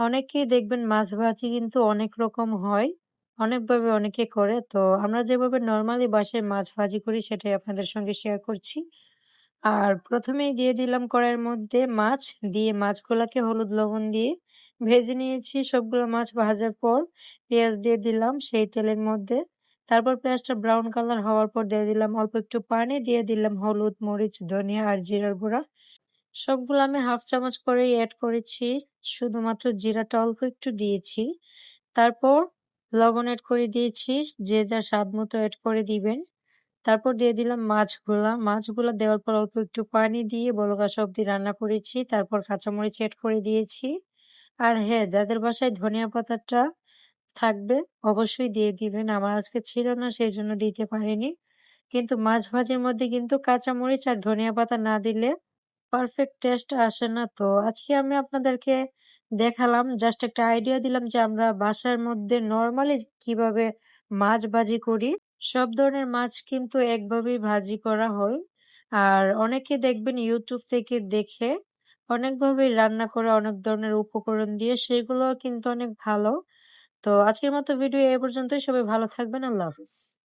অনেকেই দেখবেন মাছ ভাজি কিন্তু অনেক রকম হয়। অনেকভাবে অনেকে করে। তো আমরা যেভাবে নরমালি বাসায় মাছ ভাজি করি সেটাই আপনাদের সঙ্গে শেয়ার করছি। আর প্রথমেই দিয়ে দিলাম কড়াইয়ের মধ্যে মাছ, দিয়ে মাছগুলাকে হলুদ লবণ দিয়ে ভেজে নিয়েছি। সবগুলো মাছ ভাজার পর পেঁয়াজ দিয়ে দিলাম সেই তেলের মধ্যে। তারপর পেঁয়াজটা ব্রাউন কালার হওয়ার পর দিয়ে দিলাম অল্প একটু পানি, দিয়ে দিলাম হলুদ, মরিচ, ধনিয়া আর জিরার গুঁড়া। সবগুলো আমি হাফ চামচ করেই অ্যাড করেছি। শুধুমাত্র জিরাটা অল্প একটু দিয়েছি। তারপর লবণ অ্যাড করে দিয়েছি। যে যা স্বাদ মতো অ্যাড করে দিবেন। তারপর দিয়ে দিলাম মাছগুলা। মাছগুলা দেওয়ার পর অল্প একটু পানি দিয়ে বলক অব্দি রান্না করেছি। তারপর কাঁচামরিচ অ্যাড করে দিয়েছি। আর হ্যাঁ, যাদের বাসায় ধনিয়া পাতাটা থাকবে অবশ্যই দিয়ে দিবেন। আমার আজকে ছিল না সেই জন্য দিতে পারিনি। কিন্তু মাছ ভাজির মধ্যে কিন্তু কাঁচামরিচ আর ধনিয়া পাতা না দিলে পারফেক্ট টেস্ট আসে না। তো আজকে আমি আপনাদেরকে দেখালাম জাস্ট একটা আইডিয়া দিলাম যে আমরা বাসার মধ্যে নরমালি কীভাবে মাছ ভাজি করি। সব ধরনের মাছ কিন্তু একভাবেই ভাজি করা হয়। আর অনেকে দেখবেন ইউটিউব থেকে দেখে অনেকভাবেই রান্না করে অনেক ধরনের উপকরণ দিয়ে সেগুলো কিন্তু অনেক ভালো। তো আজকের মতো ভিডিও এ পর্যন্তই। সবাই ভালো থাকবেন। আল্লাহ হাফিজ।